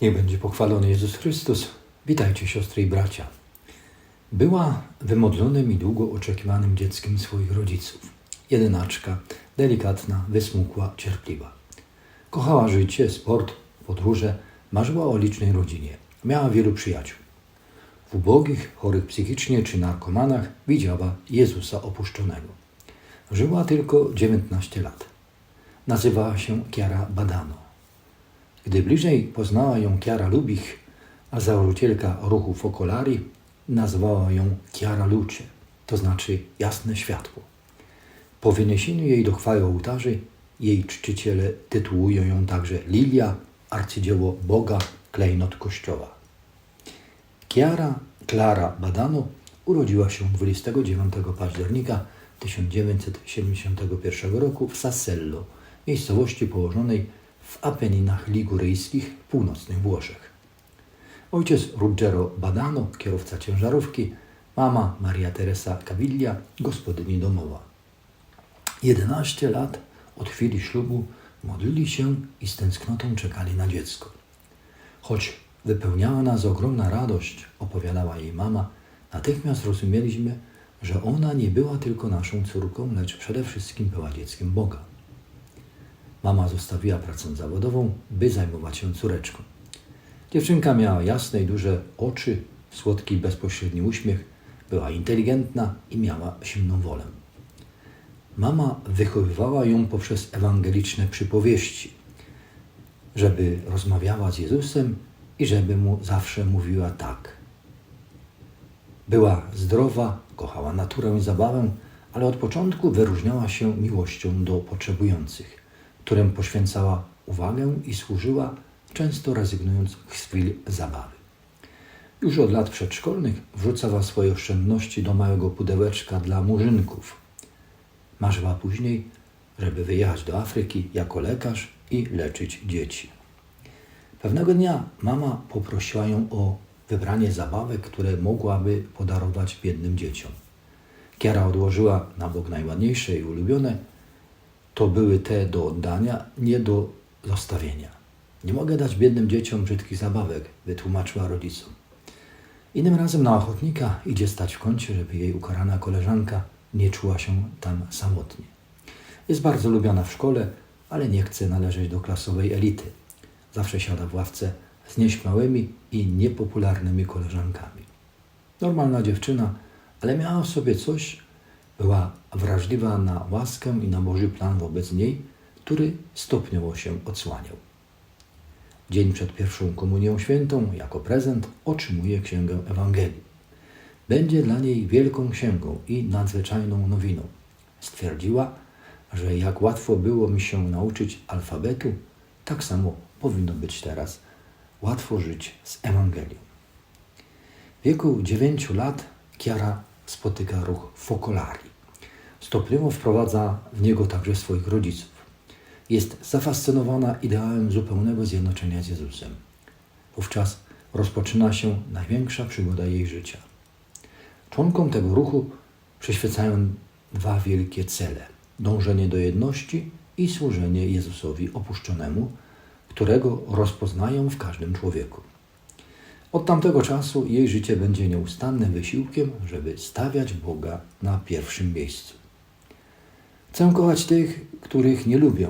Niech będzie pochwalony Jezus Chrystus. Witajcie siostry i bracia. Była wymodlonym i długo oczekiwanym dzieckiem swoich rodziców. Jedynaczka, delikatna, wysmukła, cierpliwa. Kochała życie, sport, podróże, marzyła o licznej rodzinie. Miała wielu przyjaciół. W ubogich, chorych psychicznie czy narkomanach widziała Jezusa opuszczonego. Żyła tylko 19 lat. Nazywała się Chiara Badano. Gdy bliżej poznała ją Chiara Lubich, a założycielka ruchu Focolari, nazwała ją Chiara Luce, to znaczy jasne światło. Po wyniesieniu jej do chwały ołtarzy, jej czciciele tytułują ją także Lilia, arcydzieło Boga, klejnot Kościoła. Chiara Clara Badano urodziła się 29 października 1971 roku w Sassello, miejscowości położonej w Apeninach Liguryjskich północnych Włoszech. Ojciec Ruggero Badano, kierowca ciężarówki, mama Maria Teresa Caviglia, gospodyni domowa. 11 lat od chwili ślubu modlili się i z tęsknotą czekali na dziecko. Choć wypełniała nas ogromna radość, opowiadała jej mama, natychmiast rozumieliśmy, że ona nie była tylko naszą córką, lecz przede wszystkim była dzieckiem Boga. Mama zostawiła pracę zawodową, by zajmować się córeczką. Dziewczynka miała jasne i duże oczy, słodki bezpośredni uśmiech, była inteligentna i miała silną wolę. Mama wychowywała ją poprzez ewangeliczne przypowieści, żeby rozmawiała z Jezusem i żeby mu zawsze mówiła tak. Była zdrowa, kochała naturę i zabawę, ale od początku wyróżniała się miłością do potrzebujących, którym poświęcała uwagę i służyła, często rezygnując z chwil zabawy. Już od lat przedszkolnych wrzucała swoje oszczędności do małego pudełeczka dla murzynków. Marzyła później, żeby wyjechać do Afryki jako lekarz i leczyć dzieci. Pewnego dnia mama poprosiła ją o wybranie zabawek, które mogłaby podarować biednym dzieciom. Kiara odłożyła na bok najładniejsze i ulubione. To były te do oddania, nie do zostawienia. Nie mogę dać biednym dzieciom brzydkich zabawek, wytłumaczyła rodzicom. Innym razem na ochotnika idzie stać w kącie, żeby jej ukarana koleżanka nie czuła się tam samotnie. Jest bardzo lubiana w szkole, ale nie chce należeć do klasowej elity. Zawsze siada w ławce z nieśmiałymi i niepopularnymi koleżankami. Normalna dziewczyna, ale miała w sobie coś, była wrażliwa na łaskę i na Boży plan wobec niej, który stopniowo się odsłaniał. Dzień przed pierwszą komunią świętą, jako prezent, otrzymuje księgę Ewangelii. Będzie dla niej wielką księgą i nadzwyczajną nowiną. Stwierdziła, że jak łatwo było mi się nauczyć alfabetu, tak samo powinno być teraz łatwo żyć z Ewangelią. W wieku 9 lat Chiara spotyka ruch Focolari. Stopniowo wprowadza w niego także swoich rodziców. Jest zafascynowana ideałem zupełnego zjednoczenia z Jezusem. Wówczas rozpoczyna się największa przygoda jej życia. Członkom tego ruchu przyświecają dwa wielkie cele: dążenie do jedności i służenie Jezusowi opuszczonemu, którego rozpoznają w każdym człowieku. Od tamtego czasu jej życie będzie nieustannym wysiłkiem, żeby stawiać Boga na pierwszym miejscu. Chcę kochać tych, których nie lubię,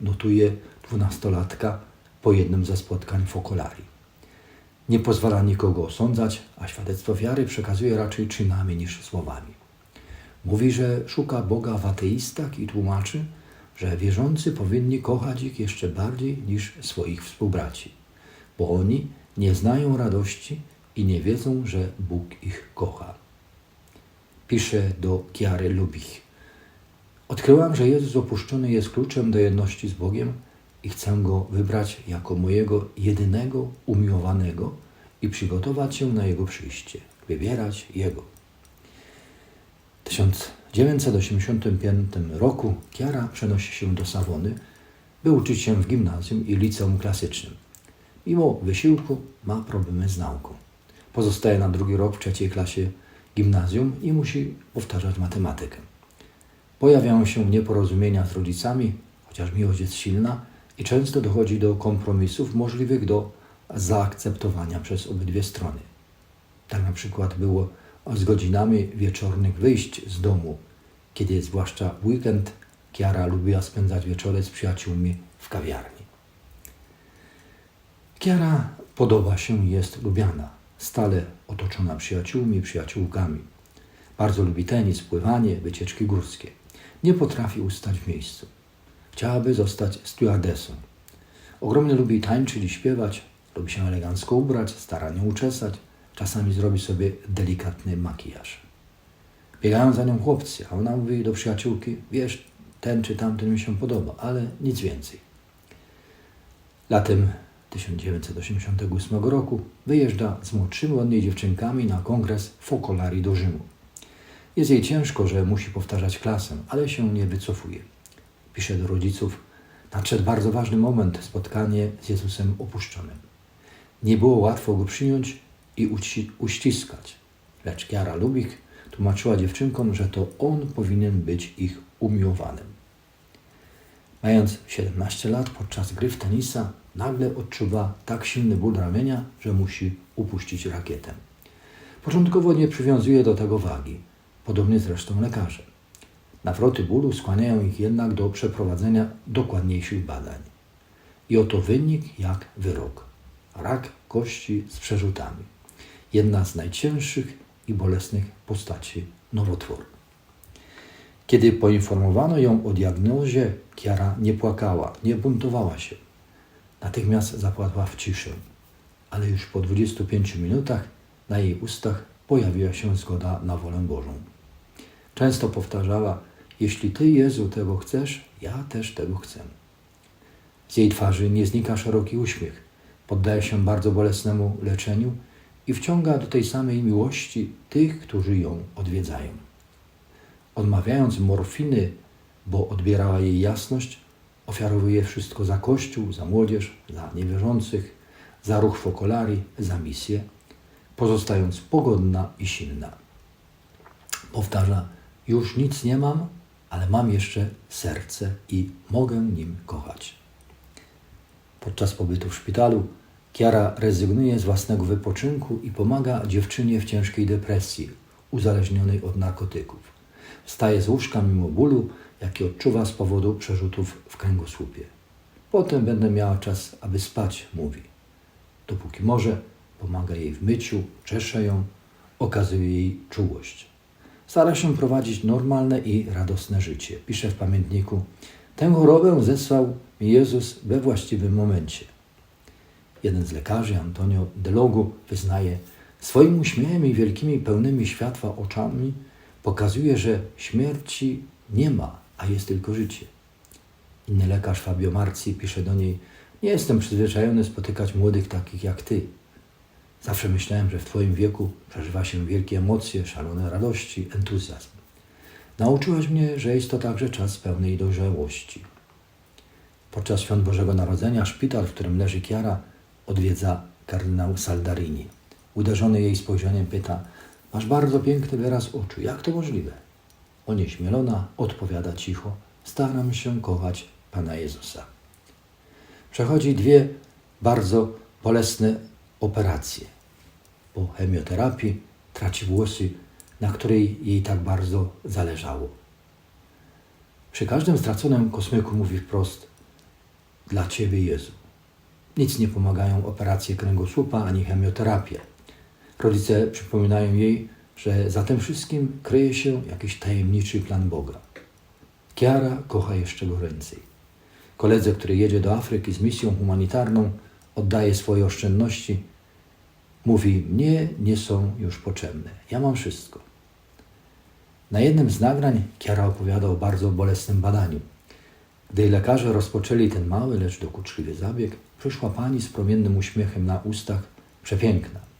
notuje dwunastolatka po jednym ze spotkań Focolari. Nie pozwala nikogo osądzać, a świadectwo wiary przekazuje raczej czynami niż słowami. Mówi, że szuka Boga w ateistach i tłumaczy, że wierzący powinni kochać ich jeszcze bardziej niż swoich współbraci, bo oni nie znają radości i nie wiedzą, że Bóg ich kocha. Pisze do Kiary Lubich. Odkryłam, że Jezus opuszczony jest kluczem do jedności z Bogiem i chcę Go wybrać jako mojego jedynego umiłowanego i przygotować się na Jego przyjście, wybierać Jego. 1985 roku Kiara przenosi się do Sawony, by uczyć się w gimnazjum i liceum klasycznym. Mimo wysiłku ma problemy z nauką. Pozostaje na drugi rok w trzeciej klasie gimnazjum i musi powtarzać matematykę. Pojawiają się nieporozumienia z rodzicami, chociaż miłość jest silna i często dochodzi do kompromisów możliwych do zaakceptowania przez obydwie strony. Tak na przykład było z godzinami wieczornych wyjść z domu, kiedy zwłaszcza weekend Kiara lubiła spędzać wieczory z przyjaciółmi w kawiarni. Kiara podoba się i jest lubiana, stale otoczona przyjaciółmi, przyjaciółkami. Bardzo lubi tenis, pływanie, wycieczki górskie. Nie potrafi ustać w miejscu. Chciałaby zostać stewardessą. Ogromnie lubi tańczyć i śpiewać, lubi się elegancko ubrać, starannie uczesać, czasami zrobi sobie delikatny makijaż. Biegają za nią chłopcy, a ona mówi do przyjaciółki, wiesz, ten czy tamten mi się podoba, ale nic więcej. Latem 1988 roku wyjeżdża z młodszymi od niej dziewczynkami na kongres Focolari do Rzymu. Jest jej ciężko, że musi powtarzać klasę, ale się nie wycofuje. Pisze do rodziców, nadszedł bardzo ważny moment, spotkanie z Jezusem opuszczonym. Nie było łatwo go przyjąć i uci- uściskać, lecz Kiara Lubich tłumaczyła dziewczynkom, że to on powinien być ich umiłowanym. Mając 17 lat podczas gry w tenisa, nagle odczuwa tak silny ból ramienia, że musi upuścić rakietę. Początkowo nie przywiązuje do tego wagi, podobnie zresztą lekarze. Nawroty bólu skłaniają ich jednak do przeprowadzenia dokładniejszych badań. I oto wynik jak wyrok. Rak kości z przerzutami. Jedna z najcięższych i bolesnych postaci nowotworu. Kiedy poinformowano ją o diagnozie, Kiara nie płakała, nie buntowała się. Natychmiast zapadła w ciszę, ale już po 25 minutach na jej ustach pojawiła się zgoda na wolę Bożą. Często powtarzała: Jeśli Ty, Jezu, tego chcesz, ja też tego chcę. Z jej twarzy nie znika szeroki uśmiech, poddaje się bardzo bolesnemu leczeniu i wciąga do tej samej miłości tych, którzy ją odwiedzają. Odmawiając morfiny, bo odbierała jej jasność, ofiarowuje wszystko za Kościół, za młodzież, za niewierzących, za ruch Focolari, za misję, pozostając pogodna i silna. Powtarza, już nic nie mam, ale mam jeszcze serce i mogę nim kochać. Podczas pobytu w szpitalu Kiara rezygnuje z własnego wypoczynku i pomaga dziewczynie w ciężkiej depresji, uzależnionej od narkotyków. Wstaje z łóżka mimo bólu, jaki odczuwa z powodu przerzutów w kręgosłupie. Potem będę miała czas, aby spać, mówi. Dopóki może, pomaga jej w myciu, czesze ją, okazuje jej czułość. Stara się prowadzić normalne i radosne życie. Pisze w pamiętniku: Tę chorobę zesłał mi Jezus we właściwym momencie. Jeden z lekarzy, Antonio Delogu, wyznaje: Swoim uśmiechem i wielkimi, pełnymi światła oczami pokazuje, że śmierci nie ma, a jest tylko życie. Inny lekarz, Fabio Marci, pisze do niej: Nie jestem przyzwyczajony spotykać młodych takich jak ty. Zawsze myślałem, że w Twoim wieku przeżywa się wielkie emocje, szalone radości, entuzjazm. Nauczyłaś mnie, że jest to także czas pełnej dojrzałości. Podczas świąt Bożego Narodzenia szpital, w którym leży Chiara, odwiedza kardynał Saldarini. Uderzony jej spojrzeniem pyta: Masz bardzo piękny wyraz oczu, jak to możliwe? Onieśmielona odpowiada cicho: Staram się kochać Pana Jezusa. Przechodzi dwie bardzo bolesne operacje. Po chemioterapii traci włosy, na której jej tak bardzo zależało. Przy każdym straconym kosmyku mówi wprost: Dla Ciebie, Jezu. Nic nie pomagają operacje kręgosłupa ani chemioterapia. Rodzice przypominają jej, że za tym wszystkim kryje się jakiś tajemniczy plan Boga. Kiara kocha jeszcze go więcej. Koledze, który jedzie do Afryki z misją humanitarną, oddaje swoje oszczędności. Mówi: Mnie nie są już potrzebne. Ja mam wszystko. Na jednym z nagrań Kiara opowiada o bardzo bolesnym badaniu. Gdy lekarze rozpoczęli ten mały, lecz dokuczliwy zabieg, przyszła pani z promiennym uśmiechem na ustach, przepiękna.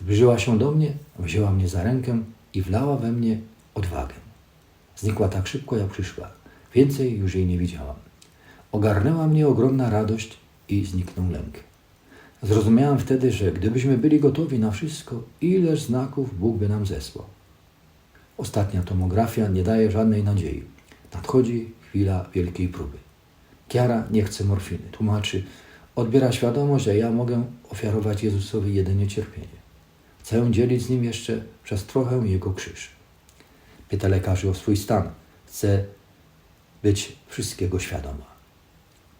Zbliżyła się do mnie, wzięła mnie za rękę i wlała we mnie odwagę. Znikła tak szybko, jak przyszła. Więcej już jej nie widziałam. Ogarnęła mnie ogromna radość i zniknął lęk. Zrozumiałam wtedy, że gdybyśmy byli gotowi na wszystko, ileż znaków Bóg by nam zesłał. Ostatnia tomografia nie daje żadnej nadziei. Nadchodzi chwila wielkiej próby. Kiara nie chce morfiny. Tłumaczy, odbiera świadomość, że ja mogę ofiarować Jezusowi jedynie cierpienie. Chcę dzielić z Nim jeszcze przez trochę Jego krzyż. Pyta lekarzy o swój stan. Chce być wszystkiego świadoma.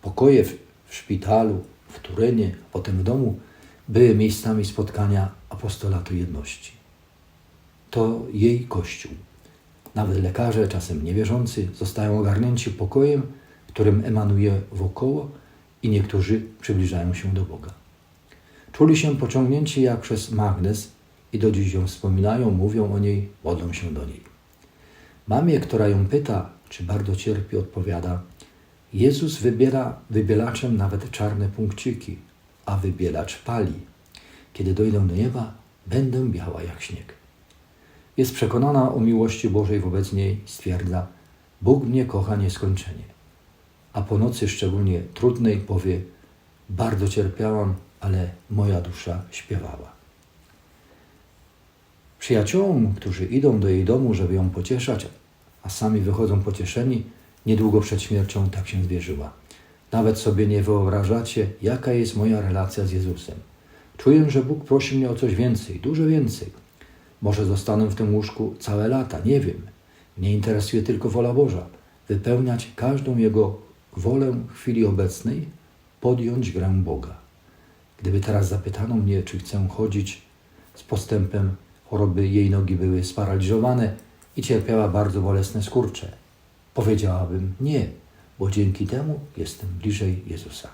Pokoje w, w szpitalu, w Turynie, potem w domu były miejscami spotkania apostolatu jedności. To jej kościół. Nawet lekarze, czasem niewierzący, zostają ogarnięci pokojem, którym emanuje wokoło i niektórzy przybliżają się do Boga. Czuli się pociągnięci jak przez magnes i do dziś ją wspominają, mówią o niej, modlą się do niej. Mamie, która ją pyta, czy bardzo cierpi, odpowiada: Jezus wybiera wybielaczem nawet czarne punkciki, a wybielacz pali. Kiedy dojdę do nieba, będę biała jak śnieg. Jest przekonana o miłości Bożej wobec niej, stwierdza: Bóg mnie kocha nieskończenie. A po nocy szczególnie trudnej powie: Bardzo cierpiałam, ale moja dusza śpiewała. Przyjaciołom, którzy idą do jej domu, żeby ją pocieszać, a sami wychodzą pocieszeni, niedługo przed śmiercią tak się zwierzyła. Nawet sobie nie wyobrażacie, jaka jest moja relacja z Jezusem. Czuję, że Bóg prosi mnie o coś więcej, dużo więcej. Może zostanę w tym łóżku całe lata, nie wiem. Mnie interesuje tylko wola Boża. Wypełniać każdą Jego wolę w chwili obecnej, podjąć grę Boga. Gdyby teraz zapytano mnie, czy chcę chodzić z postępem choroby, jej nogi były sparaliżowane i cierpiała bardzo bolesne skurcze, powiedziałabym nie, bo dzięki temu jestem bliżej Jezusa.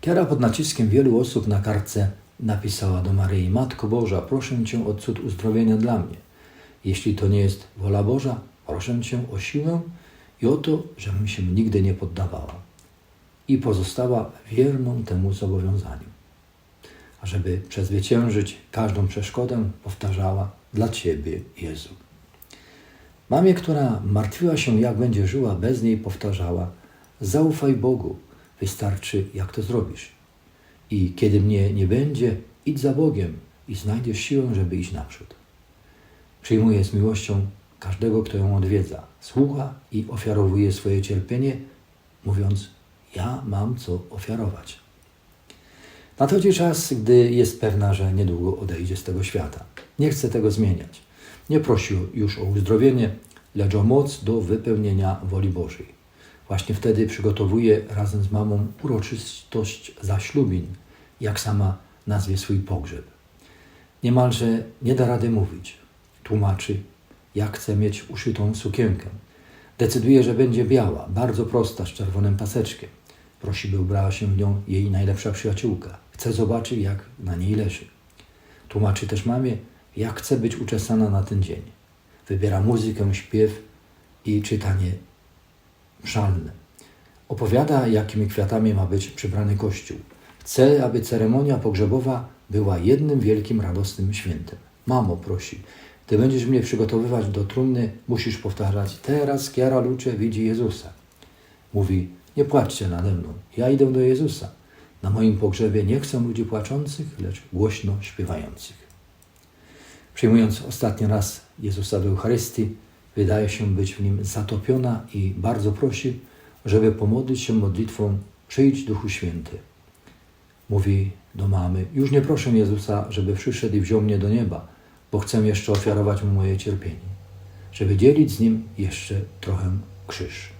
Kiara pod naciskiem wielu osób na kartce napisała do Maryi: Matko Boża, proszę Cię o cud uzdrowienia dla mnie. Jeśli to nie jest wola Boża, proszę Cię o siłę i o to, żebym się nigdy nie poddawała i pozostała wierną temu zobowiązaniu. A żeby przezwyciężyć każdą przeszkodę, powtarzała dla Ciebie, Jezu. Mamie, która martwiła się, jak będzie żyła, bez niej powtarzała: Zaufaj Bogu, wystarczy, jak to zrobisz. I kiedy mnie nie będzie, idź za Bogiem i znajdziesz siłę, żeby iść naprzód. Przyjmuje z miłością każdego, kto ją odwiedza, słucha i ofiarowuje swoje cierpienie, mówiąc: Ja mam co ofiarować. Nadchodzi czas, gdy jest pewna, że niedługo odejdzie z tego świata. Nie chce tego zmieniać. Nie prosi już o uzdrowienie, lecz o moc do wypełnienia woli Bożej. Właśnie wtedy przygotowuje razem z mamą uroczystość zaślubin, jak sama nazwie swój pogrzeb. Niemalże nie da rady mówić. Tłumaczy, jak chce mieć uszytą sukienkę. Decyduje, że będzie biała, bardzo prosta, z czerwonym paseczkiem. Prosi, by ubrała się w nią jej najlepsza przyjaciółka. Chce zobaczyć, jak na niej leży. Tłumaczy też mamie, jak chce być uczesana na ten dzień. Wybiera muzykę, śpiew i czytanie szalne. Opowiada, jakimi kwiatami ma być przybrany kościół. Chce, aby ceremonia pogrzebowa była jednym wielkim, radosnym świętem. Mamo, prosi, gdy będziesz mnie przygotowywać do trumny, musisz powtarzać, teraz Kiara Lucze widzi Jezusa. Mówi, nie płaczcie nade mną, ja idę do Jezusa. Na moim pogrzebie nie chcę ludzi płaczących, lecz głośno śpiewających. Przyjmując ostatni raz Jezusa w Eucharystii, wydaje się być w nim zatopiona i bardzo prosi, żeby pomodlić się modlitwą Przyjdź Duchu Święty. Mówi do mamy, już nie proszę Jezusa, żeby przyszedł i wziął mnie do nieba, bo chcę jeszcze ofiarować mu moje cierpienie, żeby dzielić z nim jeszcze trochę krzyż.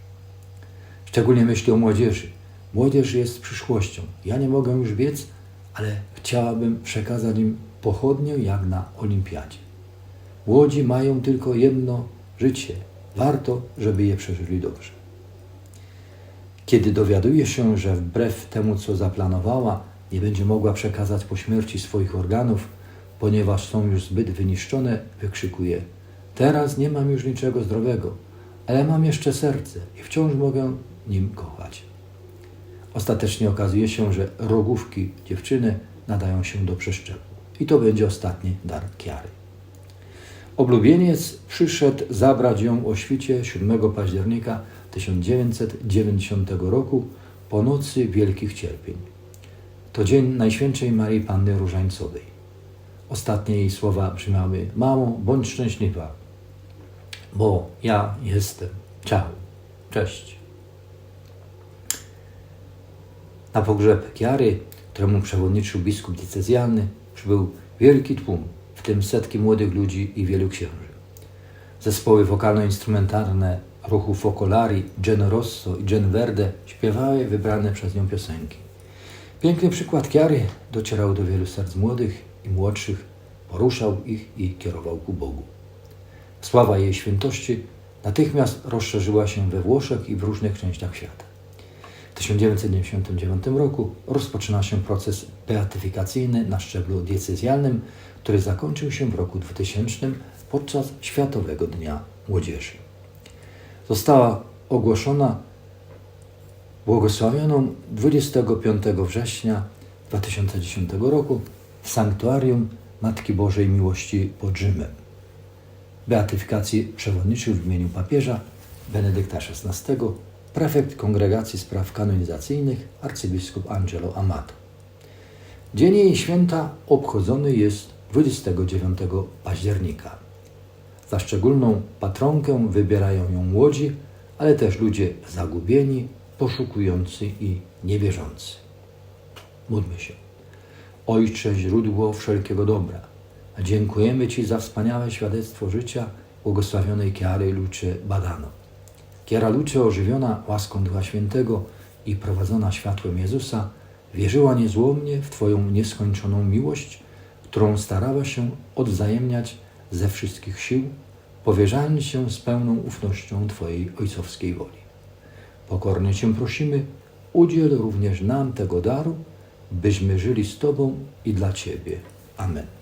Szczególnie myśli o młodzieży. Młodzież jest przyszłością. Ja nie mogę już biec, ale chciałabym przekazać im pochodnię jak na olimpiadzie. Młodzi mają tylko jedno życie. Warto, żeby je przeżyli dobrze. Kiedy dowiaduje się, że wbrew temu, co zaplanowała, nie będzie mogła przekazać po śmierci swoich organów, ponieważ są już zbyt wyniszczone, wykrzykuje: Teraz nie mam już niczego zdrowego, ale mam jeszcze serce i wciąż mogę nim kochać. Ostatecznie okazuje się, że rogówki dziewczyny nadają się do przeszczepu. I to będzie ostatni dar Kiary. Oblubieniec przyszedł zabrać ją o świcie 7 października 1990 roku po nocy wielkich cierpień. To dzień Najświętszej Marii Panny Różańcowej. Ostatnie jej słowa brzmiały: Mamo, bądź szczęśliwa, bo ja jestem. Ciao. Cześć. Na pogrzeb Kiary, któremu przewodniczył biskup diecezjalny, przybył wielki tłum, w tym setki młodych ludzi i wielu księży. Zespoły wokalno-instrumentalne ruchu Focolari, Generosso i Gen Verde śpiewały wybrane przez nią piosenki. Piękny przykład Kiary docierał do wielu serc młodych i młodszych, poruszał ich i kierował ku Bogu. Sława jej świętości natychmiast rozszerzyła się we Włoszech i w różnych częściach świata. W 1999 roku rozpoczyna się proces beatyfikacyjny na szczeblu diecezjalnym, który zakończył się w roku 2000 podczas Światowego Dnia Młodzieży. Została ogłoszona błogosławioną 25 września 2010 roku w Sanktuarium Matki Bożej Miłości pod Rzymem. Beatyfikacji przewodniczył w imieniu papieża Benedykta XVI prefekt Kongregacji Spraw Kanonizacyjnych arcybiskup Angelo Amato. Dzień jej święta obchodzony jest 29 października. Za szczególną patronkę wybierają ją młodzi, ale też ludzie zagubieni, poszukujący i niewierzący. Módlmy się. Ojcze, źródło wszelkiego dobra, dziękujemy Ci za wspaniałe świadectwo życia błogosławionej Chiary Lucie Badano. Kiara Lucie, ożywiona łaską Ducha Świętego i prowadzona światłem Jezusa, wierzyła niezłomnie w Twoją nieskończoną miłość, którą starała się odwzajemniać ze wszystkich sił, powierzając się z pełną ufnością Twojej ojcowskiej woli. Pokornie Cię prosimy, udziel również nam tego daru, byśmy żyli z Tobą i dla Ciebie. Amen.